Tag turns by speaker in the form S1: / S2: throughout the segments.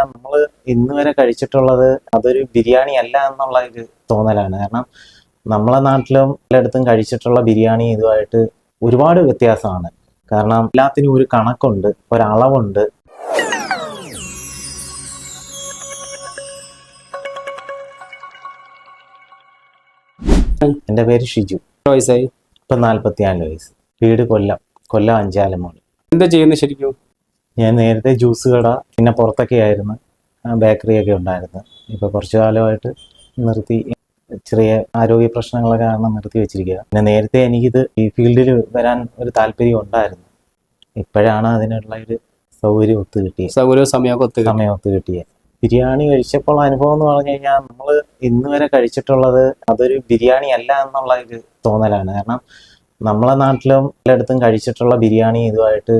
S1: നമ്മൾ ഇന്ന് വരെ കഴിച്ചിട്ടുള്ളത് അതൊരു ബിരിയാണി അല്ല എന്നുള്ള ഒരു തോന്നലാണ്. കാരണം നമ്മളെ നാട്ടിലും എല്ലായിടത്തും കഴിച്ചിട്ടുള്ള ബിരിയാണി ഇതുമായിട്ട് ഒരുപാട് വ്യത്യാസമാണ്. കാരണം എല്ലാത്തിനും ഒരു കണക്കുണ്ട് ഒരളവുണ്ട്. എന്റെ പേര് ഷിജു.
S2: വയസ്സായി?
S1: ഇപ്പം നാൽപ്പത്തിനാല് വയസ്സ്. വീട് കൊല്ലം കൊല്ലം അഞ്ചാലമോട്.
S2: എന്താ ചെയ്യുന്നത് ശരിക്കും?
S1: ഞാൻ നേരത്തെ ജ്യൂസ് കട പിന്നെ പുറത്തൊക്കെ ആയിരുന്നു ബേക്കറി ഒക്കെ ഉണ്ടായിരുന്നു ഇപ്പൊ കുറച്ചു കാലമായിട്ട് നിർത്തി ചെറിയ ആരോഗ്യ പ്രശ്നങ്ങളെ കാരണം നിർത്തി വെച്ചിരിക്കുക പിന്നെ നേരത്തെ എനിക്കിത് ഈ ഫീൽഡിൽ വരാൻ ഒരു താല്പര്യം ഉണ്ടായിരുന്നു. ഇപ്പോഴാണ് അതിനുള്ള ഒരു സൗകര്യം ഒത്തു കിട്ടിയത്.
S2: സൗകര്യവും സമയമൊക്കെ ഒത്തു
S1: സമയം ഒത്തു കിട്ടിയത്. ബിരിയാണി കഴിച്ചപ്പോൾ അനുഭവം എന്ന് പറഞ്ഞു കഴിഞ്ഞാൽ നമ്മൾ ഇന്ന് വരെ കഴിച്ചിട്ടുള്ളത് അതൊരു ബിരിയാണി അല്ല എന്നുള്ള ഒരു തോന്നലാണ്. കാരണം നമ്മളെ നാട്ടിലും എല്ലായിടത്തും കഴിച്ചിട്ടുള്ള ബിരിയാണി ഇതുമായിട്ട്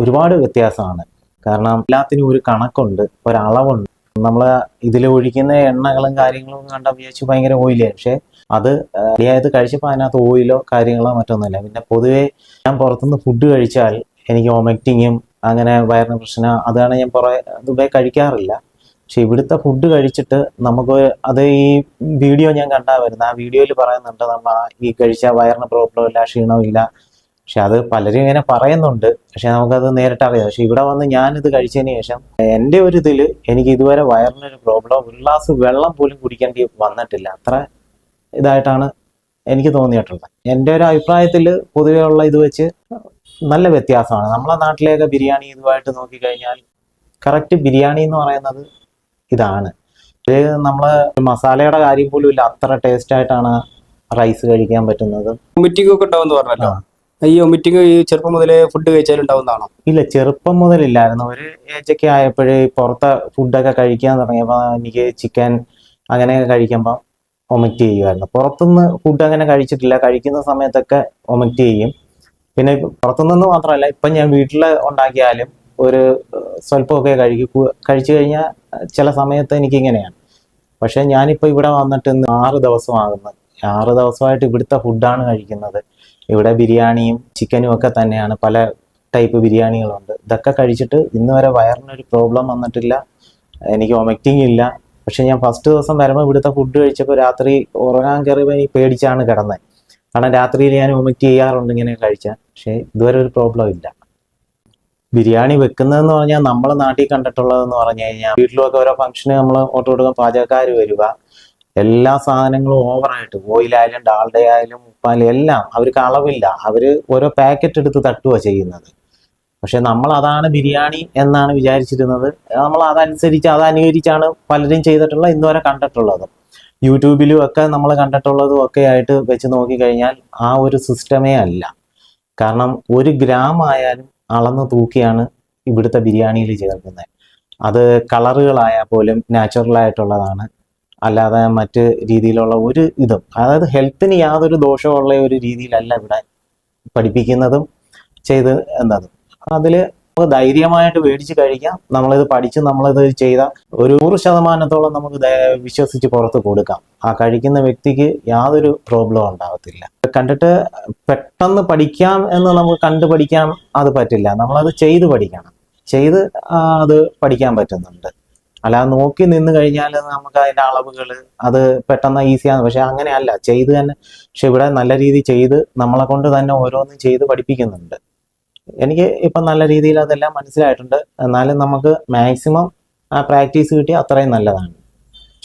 S1: ഒരുപാട് വ്യത്യാസമാണ്. കാരണം എല്ലാത്തിനും ഒരു കണക്കുണ്ട് ഒരളവുണ്ട് നമ്മൾ ഇതിൽ ഒഴിക്കുന്ന എണ്ണകളും കാര്യങ്ങളും കണ്ട വിചാരിച്ചു ഭയങ്കര ഓയിലാണ് പക്ഷെ അത് ശരിയായത് കഴിച്ചപ്പോൾ അതിനകത്ത് ഓയിലോ കാര്യങ്ങളോ മറ്റൊന്നുമില്ല. പിന്നെ പൊതുവേ ഞാൻ പുറത്തുനിന്ന് ഫുഡ് കഴിച്ചാൽ എനിക്ക് വൊമിറ്റിങ്ങും അങ്ങനെ വയറിന് പ്രശ്നം അതാണ് ഞാൻ പുറ ദുബായി കഴിക്കാറില്ല. പക്ഷെ ഇവിടുത്തെ ഫുഡ് കഴിച്ചിട്ട് നമുക്ക് അത് ഈ വീഡിയോ ഞാൻ കണ്ടാ വരുന്നത്. ആ വീഡിയോയിൽ പറയുന്നുണ്ട് നമ്മൾ ഈ കഴിച്ച വയറിന് പ്രോബ്ലം ഇല്ല ക്ഷീണവും ഇല്ല പക്ഷെ അത് പലരും ഇങ്ങനെ പറയുന്നുണ്ട്. പക്ഷെ നമുക്കത് നേരിട്ട് അറിയാം. പക്ഷെ ഇവിടെ വന്ന് ഞാനിത് കഴിച്ചതിന് ശേഷം എന്റെ ഒരു ഇതിൽ എനിക്ക് ഇതുവരെ വയറിനൊരു പ്രോബ്ലം ഒരു ഗ്ലാസ് വെള്ളം പോലും കുടിക്കേണ്ടി വന്നിട്ടില്ല. അത്ര ഇതായിട്ടാണ് എനിക്ക് തോന്നിയിട്ടുള്ളത്. എന്റെ ഒരു അഭിപ്രായത്തിൽ പൊതുവേ ഉള്ള ഇത് വെച്ച് നല്ല വ്യത്യാസമാണ്. നമ്മളെ നാട്ടിലേക്ക് ബിരിയാണി ഇതുമായിട്ട് നോക്കിക്കഴിഞ്ഞാൽ കറക്റ്റ് ബിരിയാണി എന്ന് പറയുന്നത് ഇതാണ്. ഇത് നമ്മൾ മസാലയുടെ കാര്യം പോലും ഇല്ല. അത്ര ടേസ്റ്റ് ആയിട്ടാണ് റൈസ് കഴിക്കാൻ പറ്റുന്നത്.
S2: വൊമിറ്റിംഗ് ഒക്കെ ഉണ്ടാവും പറഞ്ഞല്ലോ ഈ വൊമിറ്റിംഗ് ഈ ചെറുപ്പം മുതലേ ഫുഡ് കഴിച്ചാൽ ഉണ്ടാവുന്നതാണോ
S1: ഇല്ല ചെറുപ്പം മുതലില്ലായിരുന്നു. ഒരു ഏജൊക്കെ ആയപ്പോഴേ പുറത്തെ ഫുഡൊക്കെ കഴിക്കാൻ തുടങ്ങിയപ്പോൾ എനിക്ക് ചിക്കൻ അങ്ങനെയൊക്കെ കഴിക്കുമ്പോൾ വൊമിറ്റ് ചെയ്യുമായിരുന്നു പുറത്തുനിന്ന് ഫുഡ് അങ്ങനെ കഴിച്ചിട്ടില്ല. കഴിക്കുന്ന സമയത്തൊക്കെ വൊമിറ്റ് ചെയ്യും. പിന്നെ പുറത്തുനിന്ന് മാത്രമല്ല ഇപ്പൊ ഞാൻ വീട്ടിൽ ഉണ്ടാക്കിയാലും ഒരു സ്വല്പമൊക്കെ കഴിക്കും കഴിച്ചു കഴിഞ്ഞാൽ ചില സമയത്ത് എനിക്ക് ഇങ്ങനെയാണ്. പക്ഷെ ഞാനിപ്പോൾ ഇവിടെ വന്നിട്ട് ഇന്ന് ആറ് ദിവസമാകുന്നു. ആറ് ദിവസമായിട്ട് ഇവിടുത്തെ ഫുഡാണ് കഴിക്കുന്നത്. ഇവിടെ ബിരിയാണിയും ചിക്കനും ഒക്കെ തന്നെയാണ്. പല ടൈപ്പ് ബിരിയാണികളുണ്ട്. ഇതൊക്കെ കഴിച്ചിട്ട് ഇന്ന് വരെ വയറിനൊരു പ്രോബ്ലം വന്നിട്ടില്ല. എനിക്ക് വൊമിറ്റിംഗ് ഇല്ല. പക്ഷെ ഞാൻ ഫസ്റ്റ് ദിവസം വരുമ്പോൾ ഇവിടുത്തെ ഫുഡ് കഴിച്ചപ്പോൾ രാത്രി ഉറങ്ങാൻ കയറിയപ്പോൾ എനിക്ക് പേടിച്ചാണ് കിടന്നത് കാരണം രാത്രിയിൽ ഞാൻ വൊമിറ്റ് ചെയ്യാറുണ്ട് ഇങ്ങനെ കഴിച്ചാൽ പക്ഷേ ഇതുവരെ ഒരു പ്രോബ്ലം ഇല്ല. ബിരിയാണി വെക്കുന്നതെന്ന് പറഞ്ഞാൽ നമ്മൾ നാട്ടിൽ കണ്ടിട്ടുള്ളതെന്ന് പറഞ്ഞു കഴിഞ്ഞാൽ വീട്ടിലൊക്കെ ഓരോ ഫംഗ്ഷന് നമ്മൾ ഓട്ടോ കൊടുക്കാൻ പാചകക്കാർ വരിക. എല്ലാ സാധനങ്ങളും ഓവറായിട്ട് ഓയിലായാലും ഡാൾഡ ആയാലും ഉപ്പാലും എല്ലാം അവർക്ക് അളവില്ല. അവർ ഓരോ പാക്കറ്റ് എടുത്ത് തട്ടുക ചെയ്യുന്നത്. പക്ഷെ നമ്മൾ അതാണ് ബിരിയാണി എന്നാണ് വിചാരിച്ചിരുന്നത്. നമ്മൾ അതനുസരിച്ച് അത് അനുകരിച്ചാണ് പലരും ചെയ്തിട്ടുള്ള ഇന്ന് വരെ കണ്ടിട്ടുള്ളത്. യൂട്യൂബിലും ഒക്കെ നമ്മൾ കണ്ടിട്ടുള്ളതും ഒക്കെ ആയിട്ട് വെച്ച് നോക്കിക്കഴിഞ്ഞാൽ ആ ഒരു സിസ്റ്റമേ അല്ല. കാരണം ഒരു ഗ്രാം ആയാലും അളന്ന് തൂക്കിയാണ് ഇവിടുത്തെ ബിരിയാണിയിൽ ചേർക്കുന്നത്. അത് കളറുകളായാൽ പോലും നാച്ചുറൽ ആയിട്ടുള്ളതാണ്. അല്ലാതെ മറ്റ് രീതിയിലുള്ള ഒരു ഇതും. അതായത് ഹെൽത്തിന് യാതൊരു ദോഷമുള്ള ഒരു രീതിയിലല്ല ഇവിടെ പഠിപ്പിക്കുന്നതും ചെയ്ത് എന്നതും. അതിൽ ധൈര്യമായിട്ട് മേടിച്ച് കഴിക്കാം. നമ്മളിത് പഠിച്ച് നമ്മളിത് ചെയ്ത ഒരു നൂറ് ശതമാനത്തോളം നമുക്ക് വിശ്വസിച്ച് പുറത്ത് കൊടുക്കാം. ആ കഴിക്കുന്ന വ്യക്തിക്ക് യാതൊരു പ്രോബ്ലം ഉണ്ടാകത്തില്ല കണ്ടിട്ട് പെട്ടെന്ന് പഠിക്കാം എന്ന് നമുക്ക് കണ്ടു പഠിക്കാൻ അത് പറ്റില്ല. നമ്മളത് ചെയ്ത് പഠിക്കണം. ചെയ്ത് അത് പഠിക്കാൻ പറ്റുന്നുണ്ട്. അല്ലാതെ നോക്കി നിന്ന് കഴിഞ്ഞാൽ നമുക്ക് അതിന്റെ അളവുകൾ അത് പെട്ടെന്ന് ഈസിയാണ്. പക്ഷെ അങ്ങനെയല്ല. ചെയ്ത് തന്നെ പക്ഷെ ഇവിടെ നല്ല രീതിയിൽ ചെയ്ത് നമ്മളെ കൊണ്ട് തന്നെ ഓരോന്നും ചെയ്ത് പഠിപ്പിക്കുന്നുണ്ട്. എനിക്ക് ഇപ്പം നല്ല രീതിയിൽ അതെല്ലാം മനസ്സിലായിട്ടുണ്ട്. എന്നാലും നമുക്ക് മാക്സിമം ആ പ്രാക്ടീസ് കിട്ടി അത്രയും നല്ലതാണ്.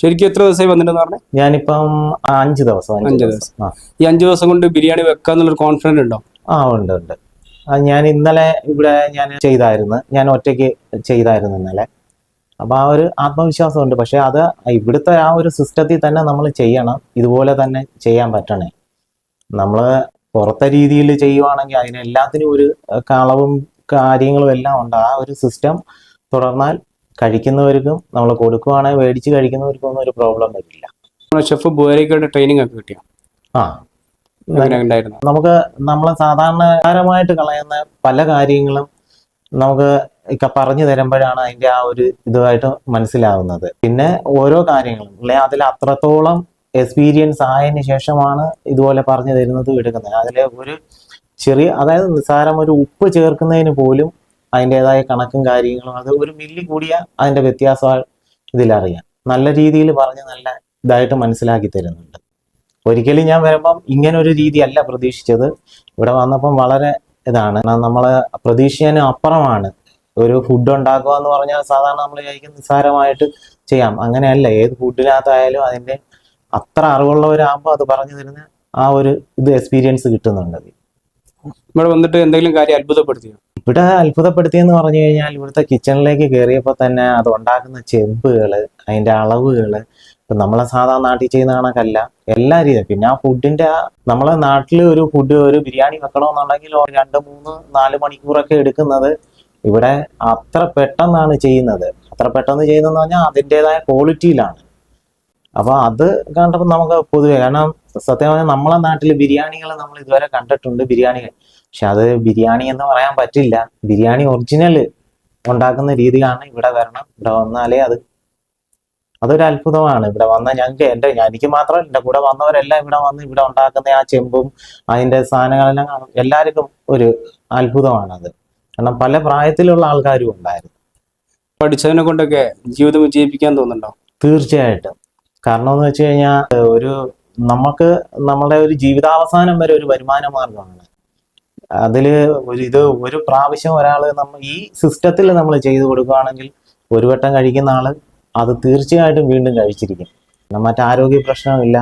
S2: ശരിക്കും എത്ര ദിവസമായി വന്നിട്ടെന്ന് പറഞ്ഞേ?
S1: ഞാനിപ്പം അഞ്ച് ദിവസം
S2: അഞ്ച്
S1: ദിവസം.
S2: ഈ അഞ്ച് ദിവസം കൊണ്ട് ബിരിയാണി വെക്കാന്നുള്ളൊരു കോൺഫിഡൻസ് ഉണ്ടോ?
S1: ആ ഉണ്ട് ഉണ്ട്. ഞാൻ ഇന്നലെ ഇവിടെ ഞാൻ ചെയ്തായിരുന്നു. ഞാൻ ഒറ്റയ്ക്ക് ചെയ്തായിരുന്നു ഇന്നലെ. അപ്പൊ ആ ഒരു ആത്മവിശ്വാസമുണ്ട്. പക്ഷെ അത് ഇവിടുത്തെ ആ ഒരു സിസ്റ്റത്തിൽ തന്നെ നമ്മൾ ചെയ്യണം. ഇതുപോലെ തന്നെ ചെയ്യാൻ പറ്റണേ. നമ്മൾ പുറത്തെ രീതിയിൽ ചെയ്യുവാണെങ്കിൽ അതിനെല്ലാത്തിനും ഒരു കളവും കാര്യങ്ങളും എല്ലാം ഉണ്ട്. ആ ഒരു സിസ്റ്റം തുടർന്നാൽ കഴിക്കുന്നവർക്കും നമ്മൾ കൊടുക്കുവാണെങ്കിൽ മേടിച്ച് കഴിക്കുന്നവർക്കും ഒന്നും ഒരു പ്രോബ്ലം വരില്ല.
S2: ഷെഫ് ട്രെയിനിങ് ഒക്കെ കിട്ടിയോ?
S1: ആ. നമുക്ക് നമ്മൾ സാധാരണകാരമായിട്ട് കളയുന്ന പല കാര്യങ്ങളും നമുക്ക് ഇക്ക പറഞ്ഞു തരുമ്പോഴാണ് അതിന്റെ ആ ഒരു ഇതുമായിട്ട് മനസ്സിലാവുന്നത്. പിന്നെ ഓരോ കാര്യങ്ങളും അല്ലെ അതിൽ അത്രത്തോളം എക്സ്പീരിയൻസ് ആയതിനു ശേഷമാണ് ഇതുപോലെ പറഞ്ഞു തരുന്നത് എടുക്കുന്നത്. അതിലെ ഒരു ചെറിയ അതായത് നിസ്സാരം ഒരു ഉപ്പ് ചേർക്കുന്നതിന് പോലും അതിന്റെതായ കണക്കും കാര്യങ്ങളും അത് ഒരു മില്ലി കൂടിയ അതിന്റെ വ്യത്യാസം ഇതിലറിയാം. നല്ല രീതിയിൽ പറഞ്ഞ് നല്ല ഇതായിട്ട് മനസ്സിലാക്കി തരുന്നുണ്ട്. ഒരിക്കലും ഞാൻ വരുമ്പം ഇങ്ങനെ ഒരു രീതി അല്ല പ്രതീക്ഷിച്ചത്. ഇവിടെ വന്നപ്പം വളരെ ഇതാണ് നമ്മൾ പ്രതീക്ഷിച്ചതിന് അപ്പുറമാണ് ഒരു ഫുഡ് ഉണ്ടാക്കുക എന്ന് പറഞ്ഞാൽ സാധാരണ നമ്മൾ കഴിക്കുന്ന നിസ്സാരമായിട്ട് ചെയ്യാം. അങ്ങനെയല്ല. ഏത് ഫുഡിനകത്തായാലും അതിന്റെ അത്ര അറിവുള്ളവരാകുമ്പോൾ അത് പറഞ്ഞു തരുന്ന ആ ഒരു ഇത് എക്സ്പീരിയൻസ് കിട്ടുന്നുണ്ട്
S2: ഇവിടെ വന്നിട്ട് എന്തെങ്കിലും കാര്യം അത്ഭുതപ്പെടുത്തിയോ?
S1: ഇവിടെ അത്ഭുതപ്പെടുത്തിയെന്ന് പറഞ്ഞു കഴിഞ്ഞാൽ ഇവിടുത്തെ കിച്ചണിലേക്ക് കയറിയപ്പോൾ തന്നെ അത് ഉണ്ടാക്കുന്ന ചെമ്പുകൾ അതിന്റെ അളവുകൾ ഇപ്പൊ നമ്മളെ സാധാ നാട്ടിൽ ചെയ്യുന്ന കണക്കല്ല എല്ലാ രീതിയും പിന്നെ ആ ഫുഡിന്റെ ആ നമ്മളെ നാട്ടിൽ ഒരു ഫുഡ് ഒരു ബിരിയാണി വെക്കണമെന്നുണ്ടെങ്കിൽ രണ്ട് മൂന്ന് നാല് മണിക്കൂറൊക്കെ എടുക്കുന്നത് ഇവിടെ അത്ര പെട്ടെന്നാണ് ചെയ്യുന്നത്. അത്ര പെട്ടെന്ന് ചെയ്യുന്നതെന്ന് പറഞ്ഞാൽ അതിന്റെതായ ക്വാളിറ്റിയിലാണ് അപ്പോൾ അത് കണ്ടപ്പോൾ നമുക്ക് പൊതുവെ കാരണം സത്യം പറഞ്ഞാൽ നമ്മളെ നാട്ടിൽ ബിരിയാണികൾ നമ്മൾ ഇതുവരെ കണ്ടിട്ടുണ്ട് ബിരിയാണികൾ. പക്ഷെ അത് ബിരിയാണി എന്ന് പറയാൻ പറ്റില്ല. ബിരിയാണി ഒറിജിനൽ ഉണ്ടാക്കുന്ന രീതിയാണ് ഇവിടെ വരണം. ഇവിടെ വന്നാലേ അത് അതൊരു അത്ഭുതമാണ്. ഇവിടെ വന്ന ഞങ്ങൾക്ക് എന്റെ എനിക്ക് മാത്രമല്ല എന്റെ കൂടെ വന്നവരെല്ലാം ഇവിടെ വന്ന് ഇവിടെ ഉണ്ടാക്കുന്ന ആ ചെമ്പും അതിന്റെ സാധനങ്ങളെല്ലാം എല്ലാവർക്കും ഒരു അത്ഭുതമാണത്. കാരണം പല പ്രായത്തിലുള്ള ആൾക്കാരും ഉണ്ടായിരുന്നു.
S2: പഠിച്ചതിനെ കൊണ്ടൊക്കെ ജീവിതം വിജയിപ്പിക്കാൻ തോന്നുന്നുണ്ടോ?
S1: തീർച്ചയായിട്ടും. കാരണം എന്ന് വെച്ച് കഴിഞ്ഞാൽ ഒരു നമുക്ക് നമ്മുടെ ഒരു ജീവിതാവസാനം വരെ ഒരു വരുമാന മാർഗമാണ് അതിൽ ഒരു ഇത് ഒരു പ്രാവശ്യം ഒരാൾ നമ്മൾ ഈ സിസ്റ്റത്തിൽ നമ്മൾ ചെയ്തു കൊടുക്കുകയാണെങ്കിൽ ഒരു വട്ടം കഴിക്കുന്ന ആൾ അത് തീർച്ചയായിട്ടും വീണ്ടും കഴിച്ചിരിക്കും. മറ്റാരോഗ്യ പ്രശ്നമില്ല.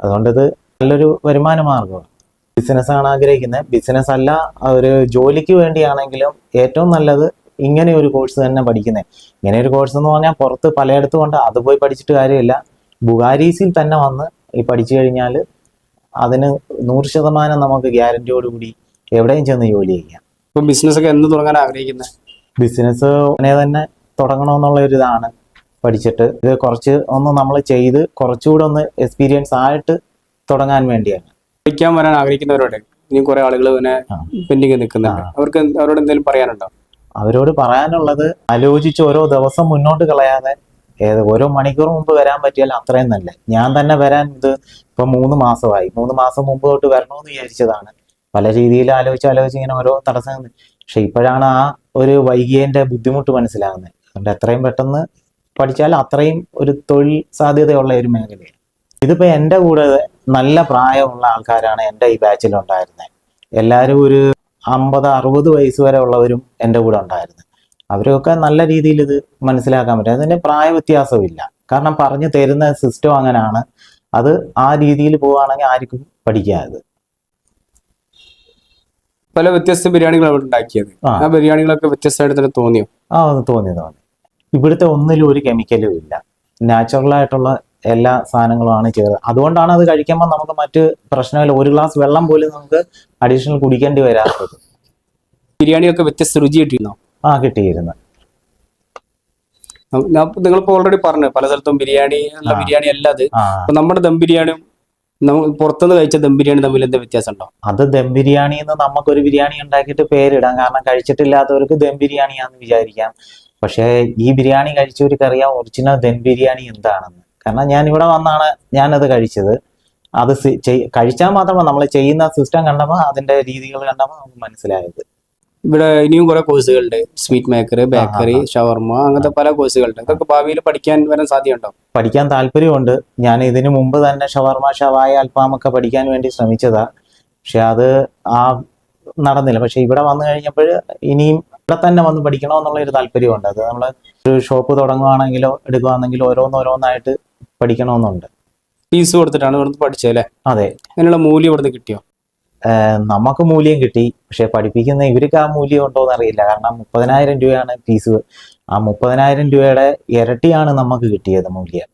S1: അതുകൊണ്ട് ഇത് നല്ലൊരു വരുമാന മാർഗമാണ് ബിസിനസ് ആണ് ആഗ്രഹിക്കുന്നത് ബിസിനസ് അല്ല ഒരു ജോലിക്ക് വേണ്ടിയാണെങ്കിലും ഏറ്റവും നല്ലത് ഇങ്ങനെ ഒരു കോഴ്സ് തന്നെ പഠിക്കുന്നത് ഇങ്ങനെ ഒരു കോഴ്സ് എന്ന് പറഞ്ഞാൽ പുറത്ത് പലയിടത്തും ഉണ്ട് അത് പോയി പഠിച്ചിട്ട് കാര്യമില്ല. ബുഗാരീസിൽ തന്നെ വന്ന് ഈ പഠിച്ചു കഴിഞ്ഞാൽ അതിന് നൂറ് ശതമാനം നമുക്ക് ഗ്യാരണ്ടിയോടുകൂടി എവിടെയും ചെന്ന് ജോലി ചെയ്യാം.
S2: ഇപ്പം ബിസിനസ് ഒക്കെ എന്ന് തുടങ്ങാൻ ആഗ്രഹിക്കുന്നത്
S1: ബിസിനസ് ഉടനെ തന്നെ തുടങ്ങണമെന്നുള്ള ഒരു ഇതാണ് പഠിച്ചിട്ട്. ഇത് കുറച്ച് ഒന്ന് നമ്മൾ ചെയ്ത് കുറച്ചുകൂടെ ഒന്ന് എക്സ്പീരിയൻസ് ആയിട്ട് തുടങ്ങാൻ വേണ്ടിയാണ്.
S2: പഠിക്കാൻ വരാൻ ആഗ്രഹിക്കുന്നവരോട് ഇനി കുറെ ആളുകൾ
S1: പിന്നെ.
S2: പെൻഡിങ് നിൽക്കുന്നുണ്ട്. അവർക്ക് അവരോട് എന്തെങ്കിലും പറയാനുണ്ടോ?
S1: അവരോട് പറയാനുള്ളത് ആലോചിച്ച് ഓരോ ദിവസം മുന്നോട്ട് കളയാതെ ഏത് ഓരോ മണിക്കൂർ മുമ്പ് വരാൻ പറ്റിയാൽ അത്രയും നല്ല? ഞാൻ തന്നെ വരാൻ ഇത് ഇപ്പൊ മൂന്ന് മാസമായി. മൂന്ന് മാസം മുമ്പ് തൊട്ട് വരണമെന്ന് വിചാരിച്ചതാണ്. പല രീതിയിൽ ആലോചിച്ച് ആലോചിച്ച് ഇങ്ങനെ ഓരോ തടസ്സങ്ങൾ. പക്ഷെ ഇപ്പോഴാണ് ആ ഒരു വൈകിയതിന്റെ ബുദ്ധിമുട്ട് മനസ്സിലാകുന്നത്. അതുകൊണ്ട് എത്രയും പെട്ടെന്ന് പഠിച്ചാൽ അത്രയും ഒരു തൊഴിൽ സാധ്യതയുള്ള ഒരു മേഖലയാണ്. ഇതിപ്പോ എന്റെ കൂടെ നല്ല പ്രായമുള്ള ആൾക്കാരാണ് എന്റെ ഈ ബാച്ചിൽ ഉണ്ടായിരുന്നത് എല്ലാവരും ഒരു അമ്പത് അറുപത് വയസ്സ് വരെ ഉള്ളവരും എന്റെ കൂടെ ഉണ്ടായിരുന്നു. അവരൊക്കെ നല്ല രീതിയിൽ ഇത് മനസ്സിലാക്കാൻ പറ്റും. അതിന് പ്രായ വ്യത്യാസമില്ല. കാരണം പറഞ്ഞു തരുന്ന സിസ്റ്റം അങ്ങനെയാണ് അത് ആ രീതിയിൽ പോവുകയാണെങ്കിൽ ആർക്കും പഠിക്കാത്.
S2: പല വ്യത്യസ്ത ബിരിയാണികൾ അവിടെ ഉണ്ടാക്കിയത്.
S1: ആ.
S2: ബിരിയാണികളൊക്കെ വ്യത്യസ്തമായിട്ട് തന്നെ തോന്നിയോ?
S1: ആ തോന്നി തോന്നി. ഇവിടുത്തെ ഒന്നിലും ഒരു കെമിക്കലും ഇല്ല. നാച്ചുറൽ ആയിട്ടുള്ള എല്ലാ സാധനങ്ങളുമാണ് ചേർത്ത് അതുകൊണ്ടാണ് അത് കഴിക്കുമ്പോൾ നമുക്ക് മറ്റ് പ്രശ്നമില്ല. ഒരു ഗ്ലാസ് വെള്ളം പോലും നമുക്ക് അഡീഷണൽ കുടിക്കേണ്ടി വരാത്തത്.
S2: ബിരിയാണിയൊക്കെ വ്യത്യസ്ത രുചി കിട്ടിയിരുന്നോ?
S1: ആ കിട്ടിയിരുന്നു.
S2: നിങ്ങളിപ്പോ ഓൾറെഡി പറഞ്ഞു പല സ്ഥലത്തും ബിരിയാണി ബിരിയാണി അല്ല അത്. നമ്മുടെ ദം ബിരിയാണിയും പുറത്തുനിന്ന് കഴിച്ച ദം ബിരിയാണി തമ്മിൽ എന്താ വ്യത്യാസം ഉണ്ടോ
S1: അത് ദം ബിരിയാണി എന്ന് നമുക്കൊരു ബിരിയാണി ഉണ്ടാക്കിയിട്ട് പേരിടാം. കാരണം കഴിച്ചിട്ടില്ലാത്തവർക്ക് ദം ബിരിയാണിയാന്ന് വിചാരിക്കാം. പക്ഷേ ഈ ബിരിയാണി കഴിച്ചവർക്ക് അറിയാം ഒറിജിനൽ ദം ബിരിയാണി എന്താണെന്ന്. കാരണം ഞാൻ ഇവിടെ വന്നാണ് ഞാനത് കഴിച്ചത്. അത് കഴിച്ചാൽ മാത്രമേ നമ്മൾ ചെയ്യുന്ന സിസ്റ്റം കണ്ടപ്പോൾ അതിന്റെ രീതികൾ കണ്ടപ്പോൾ നമുക്ക് മനസ്സിലായത്.
S2: ഇവിടെ ഇനിയും കുറെ കോഴ്സുകളുണ്ട്. സ്വീറ്റ് മേക്കർ ബേക്കറി ഷവർമ അങ്ങനത്തെ പല കോഴ്സുകളുണ്ട്. ഇതൊക്കെ ഭാവിയിൽ പഠിക്കാൻ വരാൻ സാധ്യതയുണ്ടോ?
S1: പഠിക്കാൻ താല്പര്യമുണ്ട്. ഞാൻ ഇതിനു മുമ്പ് തന്നെ ഷവർമ ഷവായ അൽഫാമൊക്കെ പഠിക്കാൻ വേണ്ടി ശ്രമിച്ചതാ. പക്ഷെ അത് ആ നടന്നില്ല. പക്ഷെ ഇവിടെ വന്നു കഴിഞ്ഞപ്പോൾ ഇനിയും ഇവിടെ തന്നെ വന്ന് പഠിക്കണമെന്നുള്ള ഒരു താല്പര്യമുണ്ട്. അത് നമ്മൾ ഒരു ഷോപ്പ് തുടങ്ങുവാണെങ്കിലോ എടുക്കുവാണെങ്കിലോ ഓരോന്നോരോന്നായിട്ട് പഠിക്കണമെന്നുണ്ട്.
S2: ഫീസ് കൊടുത്തിട്ടാണ് ഇവിടുന്ന് പഠിച്ചത് അല്ലേ?
S1: അതെ.
S2: അതിനുള്ള മൂല്യം ഇവിടുന്ന് കിട്ടിയോ?
S1: നമുക്ക് മൂല്യം കിട്ടി. പക്ഷെ പഠിപ്പിക്കുന്ന ഇവർക്ക് ആ മൂല്യം ഉണ്ടോ എന്ന് അറിയില്ല കാരണം മുപ്പതിനായിരം രൂപയാണ് ഫീസ് ആ മുപ്പതിനായിരം രൂപയുടെ ഇരട്ടിയാണ് നമുക്ക് കിട്ടിയത് മൂല്യം.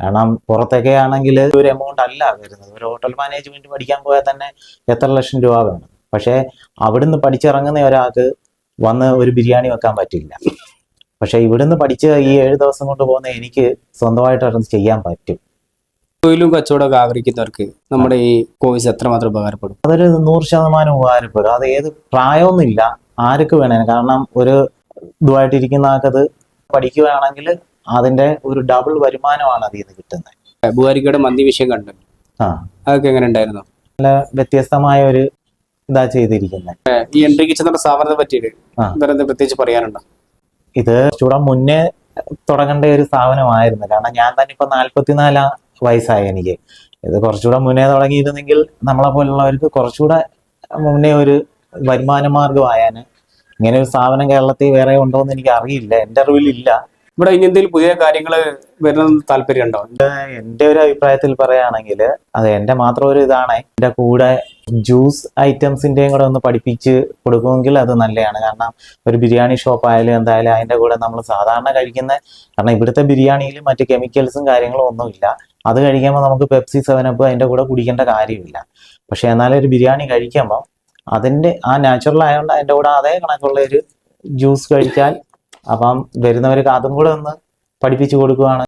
S1: കാരണം പുറത്തൊക്കെ ആണെങ്കിൽ ഒരു എമൗണ്ട് അല്ല വരുന്നത്. ഒരു ഹോട്ടൽ മാനേജ്മെന്റ് പഠിക്കാൻ പോയാൽ തന്നെ എത്ര ലക്ഷം രൂപ വേണം. പക്ഷേ അവിടുന്ന് പഠിച്ചിറങ്ങുന്ന ഒരാൾക്ക് വന്ന് ഒരു ബിരിയാണി വെക്കാൻ പറ്റില്ല. പക്ഷെ ഇവിടുന്ന് പഠിച്ച് ഈ ഏഴ് ദിവസം കൊണ്ട് പോകുന്ന എനിക്ക് സ്വന്തമായിട്ട് ചെയ്യാൻ പറ്റും.
S2: തൊഴിലും കച്ചവടമൊക്കെ ആഗ്രഹിക്കുന്നവർക്ക് നമ്മുടെ ഈ കോഴ്സ് എത്രമാത്രം ഉപകാരപ്പെടും?
S1: അതൊരു നൂറ് ശതമാനം ഉപകാരപ്പെടും. അത് ഏത് പ്രായമൊന്നുമില്ല. ആർക്ക് വേണേ കാരണം ഒരു ഇതുമായിട്ടിരിക്കുന്ന ആൾക്കത് പഠിക്കുകയാണെങ്കിൽ അതിന്റെ ഒരു ഡബിൾ വരുമാനമാണ് അതിൽ നിന്ന് കിട്ടുന്നത്.
S2: ബുഹാരിക്കയുടെ മന്തി വിഷയം കണ്ടു.
S1: ആ.
S2: അതൊക്കെ എങ്ങനെ ഉണ്ടായിരുന്നു?
S1: നല്ല വ്യത്യസ്തമായ ഒരു ഇതാ ചെയ്തിരിക്കുന്നത്
S2: ഈ എൻട്രി എന്ന സ്ഥാപനത്തെ പറ്റിയിട്ട്. പ്രത്യേകിച്ച് പറയാനുണ്ടോ?
S1: ഇത് ചൂടാ മുന്നേ തുടങ്ങേണ്ട ഒരു സ്ഥാപനമായിരുന്നു. കാരണം ഞാൻ തന്നെ ഇപ്പൊ നാല്പത്തിനാലാം വയസ്സായി എനിക്ക്. ഇത് കുറച്ചുകൂടെ മുന്നേ തുടങ്ങിയിരുന്നെങ്കിൽ നമ്മളെ പോലുള്ളവർക്ക് കുറച്ചുകൂടെ മുന്നേ ഒരു വരുമാന മാർഗമായാണ് ഇങ്ങനെ ഒരു സ്ഥാപനം കേരളത്തിൽ വേറെ ഉണ്ടോ എന്ന് എനിക്ക് അറിയില്ല എന്റെ അറിവിലില്ല.
S2: ഇവിടെ ഇനി എന്തെങ്കിലും പുതിയ കാര്യങ്ങൾ വരുന്ന താല്പര്യം ഉണ്ടോ?
S1: എന്റെ ഒരു അഭിപ്രായത്തിൽ പറയുകയാണെങ്കിൽ അത് എന്റെ മാത്രം ഒരു ഇതാണ്. എന്റെ കൂടെ ജ്യൂസ് ഐറ്റംസിന്റെയും കൂടെ ഒന്ന് പഠിപ്പിച്ച് കൊടുക്കുമെങ്കിൽ അത് നല്ലതാണ്. കാരണം ഒരു ബിരിയാണി ഷോപ്പ് ആയാലും എന്തായാലും അതിന്റെ കൂടെ നമ്മൾ സാധാരണ കഴിക്കുന്ന കാരണം ഇവിടുത്തെ ബിരിയാണിയിൽ മറ്റ് കെമിക്കൽസും കാര്യങ്ങളും ഒന്നുമില്ല. അത് കഴിക്കുമ്പോൾ നമുക്ക് പെപ്സി സെവനപ്പ് അതിന്റെ കൂടെ കുടിക്കേണ്ട കാര്യമില്ല. പക്ഷേ എന്നാലും ഒരു ബിരിയാണി കഴിക്കുമ്പോൾ അതിന്റെ ആ നാച്ചുറൽ ആയതുകൊണ്ട് അതിന്റെ കൂടെ അതേ കണക്കുള്ള ഒരു ജ്യൂസ് കഴിച്ചാൽ അപ്പം വരുന്നവർക്ക് അതും കൂടെ ഒന്ന് പഠിപ്പിച്ചു കൊടുക്കുകയാണ്